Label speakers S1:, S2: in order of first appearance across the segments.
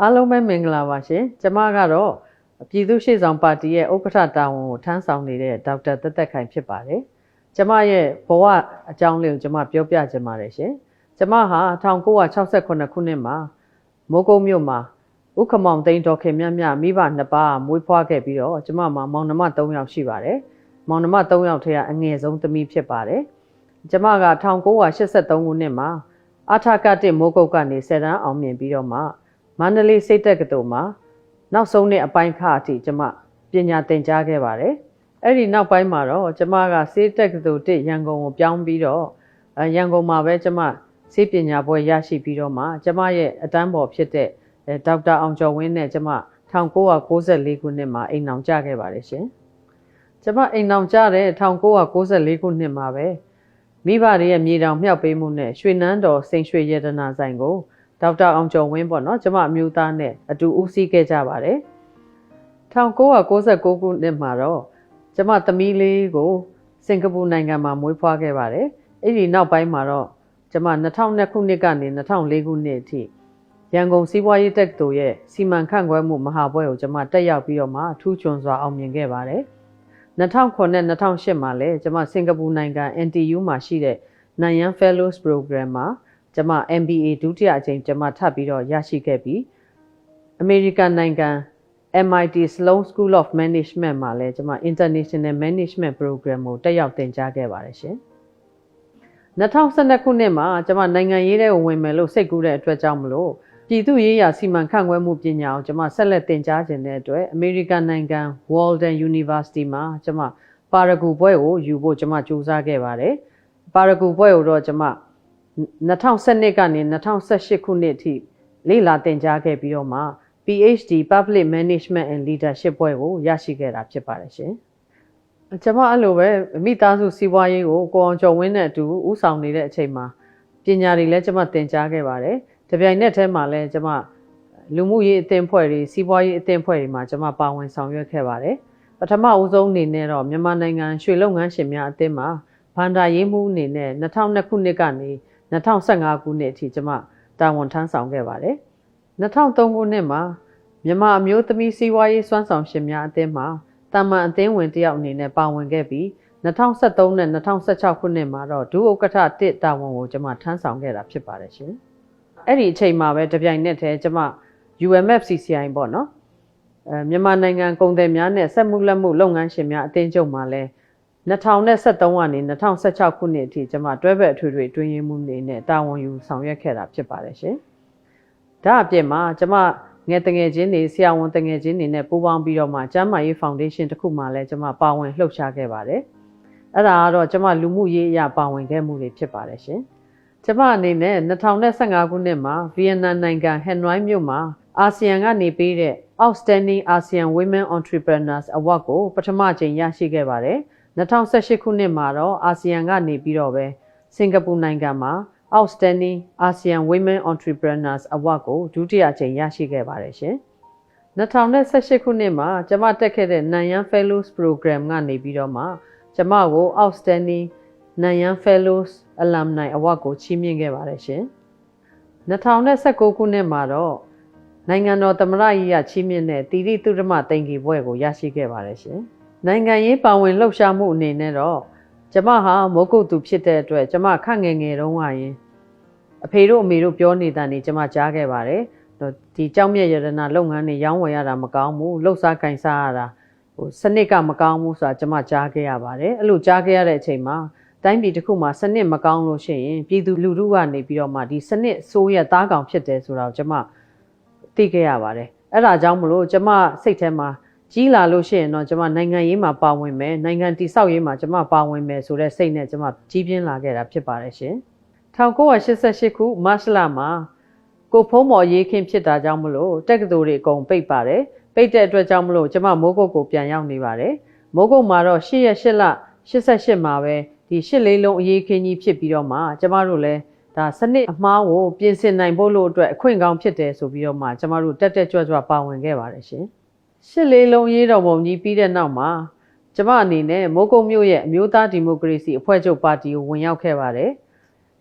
S1: အားလုံးပဲမင်္ဂလာပါရှင်ကျမကတော့ပြည်သူ့ရှေ့ဆောင်ပါတီရဲ့ဥက္ကဋ္ဌတာဝန်ကိုထမ်းဆောင်နေတဲ့ဒေါက်တာသက်သက်ခိုင်ဖြစ်ပါတယ်ကျမရဲ့ဘဝအကြောင်းလေးကိုကျမပြောပြချင်ပါတယ်ရှင်ကျမဟာ1968ခုနှစ်မှာမိုးကုတ်မြို့မှာဥက္ကမောင်သိန်းတော်ခင်မြတ်မြမိဘနှစ်ပါးမွေးဖွားခဲ့ပြီးတော့ကျမမှာမောင်နှမ3ယောက်ရှိပါတယ်မောင်နှမ3ယောက်ထဲကအငယ်ဆုံးသမီးဖြစ်ပါတယ်ကျမက1983ခုနှစ်မှာအထာကတစ်မိုးကုတ်ကနေဆယ်တန်းအောင်မြင်ပြီးတော့မှ မန္တလေးစိတ်တက်ကတော်မှာနောက်ဆုံးနှစ်အပိုင်းခါအထိကျမပညာသင်ကြားခဲ့ပါတယ်အဲ့ဒီနောက်ပိုင်းမှာတော့ကျမကစိတ်တက်ကတော်တစ်ရန်ကုန်ကိုပြောင်းပြီးတော့ရန်ကုန်မှာပဲကျမစိတ်ပညာဘွဲရရှိပြီးတော့မှကျမရဲ့အတန်းပေါ်ဖြစ်တဲ့ဒေါက်တာအောင်ကျော်ဝင်းနဲ့ကျမ1994ခုနှစ်မှာအိမ်အောင်ကြခဲ့ပါတယ်ရှင်ကျမအိမ်အောင်ကြတဲ့1994ခုနှစ်မှာပဲမိဘတွေရဲ့မြေတောင်မြောက်ပေးမှုနဲ့ရွှေနန်းတော်စိန်ရွှေရတနာဆိုင်ကို ဒေါက်တာအောင်ကျော်ဝင်းပေါ့နော်ကျမအမျိုးသားနဲ့အတူဦးစီးခဲ့ကြပါတယ်1996ခုနှစ်မှာတော့ကျမသမီးလေးကိုစင်ကာပူနိုင်ငံမှာမွေးဖွားခဲ့ပါတယ်အဲ့ဒီနောက်ပိုင်းမှာတော့ကျမ2002ခုနှစ်ကနေ2004ခုနှစ်အထိရန်ကုန်စီးပွားရေးတက္ကသိုလ်ရဲ့စီမံခန့်ခွဲမှုမဟာပွဲကိုကျမတက်ရောက်ပြီးတော့မှထူးချွန်စွာအောင်မြင်ခဲ့ပါတယ်2009နဲ့2008မှာလည်းကျမစင်ကာပူနိုင်ငံ NTU မှာရှိတဲ့နိုင်ရန် Fellows Program မှာ ကျမ MBA ဒုတိယအကြိမ်ကျမထပ်ပြီးတော့ရရှိခဲ့ပြီးအမေရိကန်နိုင်ငံ MIT Sloan School of Management မှာလည်းကျမ International Management Program ကိုတက်ရောက်သင်ကြားခဲ့ပါတယ်ရှင်2012ခုနှစ်မှာကျမနိုင်ငံရေးတဲ့ဝင်မယ်လို့စိတ်ကူးတဲ့အတွက်ကြောင့်မလို့ပြည်သူရေးရာစီမံခန့်ခွဲမှုပညာကိုကျွန်မဆက်လက်သင်ကြားခြင်းတဲ့အတွက်အမေရိကန်နိုင်ငံ Walden University မှာကျွန်မပါရဂူဘွဲကိုယူဖို့ကျွန်မကြိုးစားခဲ့ပါတယ်။ပါရဂူဘွဲကိုတော့ကျွန်မ 2012ကနေ2018ခုနှစ်အထိလေ့လာသင်ကြားခဲ့ပြီးတော့မှ PhD Public Management and Leadership ဘွဲကိုရရှိခဲ့တာဖြစ်ပါတယ်ရှင်။ကျွန်မအဲ့လိုပဲမိသားစုစီးပွားရေးကိုကိုအောင်ကျော်ဝင်းနဲ့အတူဥဆောင်နေတဲ့အချိန်မှာပညာတွေလည်းကျွန်မသင်ကြားခဲ့ပါတယ်။တပြိုင်နက်တည်းမှာလည်းကျွန်မလူမှုရေးအသင်းဖွဲ့တွေစီးပွားရေးအသင်းဖွဲ့တွေမှာကျွန်မပါဝင်ဆောင်ရွက်ခဲ့ပါတယ်ပထမဦးဆုံးအနေနဲ့တော့မြန်မာနိုင်ငံရွှေလုပ်ငန်းရှင်များအသင်းမှာဘန္တာရေးမှုအနေနဲ့2002ခုနှစ်ကနေ 2015ခုနှစ်အထိကျွန်မတာဝန်ထမ်းဆောင်ခဲ့ပါတယ်2003ခုနှစ်မှာမြန်မာအမျိုးသမီးစီးပွားရေးစွမ်းဆောင်ရှင်များအသင်းမှာတာမန်အသင်းဝင်တယောက်အနေနဲ့ပါဝင်ခဲ့ပြီး2013နဲ့2016ခုနှစ်မှာတော့ဒုဥက္ကဋ္ဌတစ်တာဝန်ကိုကျွန်မထမ်းဆောင်ခဲ့တာဖြစ်ပါတယ်ရှင်။အဲ့ဒီအချိန်မှာပဲတပြိုင်နက်တည်းကျမ UMFCCI ပေါ့နော်အဲမြန်မာနိုင်ငံကုန်သည်များနဲ့စက်မှုလက်မှုလုပ်ငန်းရှင်များအသင်းချုပ်မှာလဲ 2023ကနေ2016ခုနှစ်အထိကျမတွဲဘက်အထွေထွေတွင်းရင်မှုနေနဲ့တာဝန်ယူဆောင်ရွက်ခဲ့တာဖြစ်ပါတယ်ရှင်။ဒါအပြင်မှာကျမငယ်တငယ်ချင်းတွေဆရာဝန်တငယ်ချင်းတွေနဲ့ပူးပေါင်းပြီးတော့မှကျမ်းမာရေးဖောင်ဒေးရှင်းတစ်ခုမှလည်းကျမပါဝင်လှုပ်ရှားခဲ့ပါတယ်။အဲ့ဒါကတော့ကျမလူမှုရေးအရာပါဝင်ခဲ့မှုတွေဖြစ်ပါတယ်ရှင်။ကျမအနေနဲ့2015ခုနှစ်မှာဗီယက်နမ်နိုင်ငံဟန်နွိုင်းမြို့မှာအာဆီယံကနေပေးတဲ့ Outstanding ASEAN Women Entrepreneurs Award ကိုပထမကြိမ်ရရှိခဲ့ပါတယ်။ 2018ခုနှစ်မှာတော့အာဆီယံကနေပြီးတော့ပဲစင်ကာပူနိုင်ငံမှာ Outstanding ASEAN Women Entrepreneurs Award ကိုဒုတိယကြိမ်ရရှိခဲ့ပါတယ်ရှင်။2018ခုနှစ်မှာကျမတက်ခဲ့တဲ့ Nanyang Fellows Program ကနေပြီးတော့မှကျမကို Outstanding Nanyang Fellows Alumni Award ကိုချီးမြှင့်ခဲ့ပါတယ်ရှင်။2019ခုနှစ်မှာတော့နိုင်ငံတော်သမ္မတကြီးကချီးမြှင့်တဲ့တီရိသုဒ္ဓမသိင်္ဂီဘွဲ့ကိုရရှိခဲ့ပါတယ်ရှင်။ နိုင်ငံရေးပါဝင်လှုပ်ရှားမှုအနေနဲ့တော့ကျမဟာမိုးကုတ်သူဖြစ်တဲ့အတွက်ကျမခန့်ငယ်ငယ်တုန်းကရင်အဖေတို့အမေတို့ပြောနေတာနေကျမကြားခဲ့ပါတယ်။ဒီကြောက်မြက်ရတနာလုပ်ငန်းတွေရောင်းဝယ်ရတာမကောင်းဘူးလှုပ်ရှားကင်စားရတာဟိုစနစ်ကမကောင်းဘူးဆိုတာကျမကြားခဲ့ရပါတယ်။အဲ့လိုကြားခဲ့ရတဲ့အချိန်မှာတိုင်းပြည်တစ်ခုမှာစနစ်မကောင်းလို့ရှိရင်ပြည်သူလူထုကနေပြီးတော့မှဒီစနစ်ဆိုးရသားကောင်ဖြစ်တယ်ဆိုတာကိုကျွန်မသိခဲ့ရပါတယ်အဲ့ဒါကြောင့်မလို့ကျွန်မစိတ်ထဲမှာ ကြီးလာလို့ရှိရင်တော့ကျွန်မနိုင်ငံရေးမှာပါဝင်မယ်နိုင်ငံတည်ဆောက်ရေးမှာကျွန်မပါဝင်မယ်ဆိုတဲ့စိတ်နဲ့ကျွန်မကြီးပြင်းလာခဲ့တာဖြစ်ပါတယ်ရှင်1988ခုမတ်လမှာကိုဖုံးမော်ရေးခင်းဖြစ်တာကြောင့်မလို့တက္ကသိုလ်တွေအကုန်ပိတ်ပါတယ်ပိတ်တဲ့အတွက်ကြောင့်မလို့ကျွန်မမိုးကုတ်ကိုပြန်ရောက်နေပါတယ်မိုးကုတ်မှာတော့8ရက်8လ88မှာပဲဒီရှစ်လေးလုံးအရေးခင်းကြီးဖြစ်ပြီးတော့မှကျမတို့လည်းဒါစနစ်အမှားကိုပြင်ဆင်နိုင်ဖို့လို့အတွက်အခွင့်ကောင်းဖြစ်တယ်ဆိုပြီးတော့မှကျမတို့တက်တက်ကြွကြွပါဝင်ခဲ့ပါတယ်ရှင် ရှစ်လေးလုံးရေးတော်ပုံကြီးပြီးတဲ့နောက်မှာကျမအနေနဲ့မိုးကုတ်မြို့ရဲ့အမျိုးသားဒီမိုကရေစီအဖွဲ့ချုပ်ပါတီကိုဝင်ရောက်ခဲ့ပါတယ်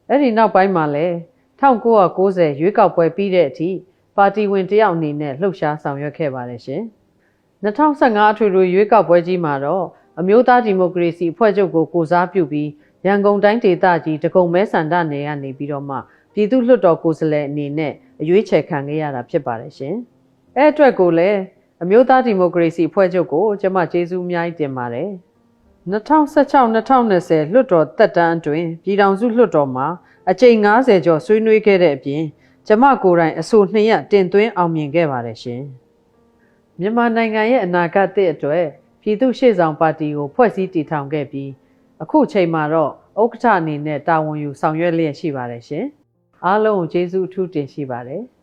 S1: အဲ့ဒီနောက်ပိုင်းမှာလည်း1990ရွေးကောက်ပွဲပြီးတဲ့အထိပါတီဝင်တစ်ယောက်အနေနဲ့လှုပ်ရှားဆောင်ရွက်ခဲ့ပါတယ်ရှင်2015အထွေထွေရွေးကောက်ပွဲကြီးမှာတော့အမျိုးသားဒီမိုကရေစီအဖွဲ့ချုပ်ကိုကိုစားပြုပြီးရန်ကုန်တိုင်းဒေသကြီးတကုံမဲဆန္ဒနယ်ကနေပြီးတော့မှပြည်သူ့လွှတ်တော်ကိုယ်စားလှယ်အနေနဲ့အရွေးချယ်ခံခဲ့ရတာဖြစ်ပါတယ်ရှင်အဲအတွက်ကိုလည်း အမျိုးသားဒီမိုကရေစီအဖွဲ့ချုပ်ကိုကျွန်မကျေးဇူးအများကြီးတင်ပါတယ်2016-2020လွှတ်တော်တက်တန်းအတွင်းပြည်ထောင်စုလွှတ်တော်မှာအကြိမ်90ကျော်ဆွေးနွေးခဲ့တဲ့အပြင်ကျမကိုယ်တိုင်အဆိုနှစ်ရက်တင်သွင်းအောင်မြင်ခဲ့ပါတယ်ရှင်။မြန်မာနိုင်ငံရဲ့အနာဂတ်သစ်အတွက်ပြည်သူ့ရှေ့ဆောင်ပါတီကိုဖွဲ့စည်းတည်ထောင်ခဲ့ပြီးအခုချိန်မှာတော့ဥက္ကဋ္ဌအနေနဲ့တာဝန်ယူဆောင်ရွက်လျက်ရှိပါတယ်ရှင်။အားလုံးကိုကျေးဇူးအထူးတင်ရှိပါတယ်။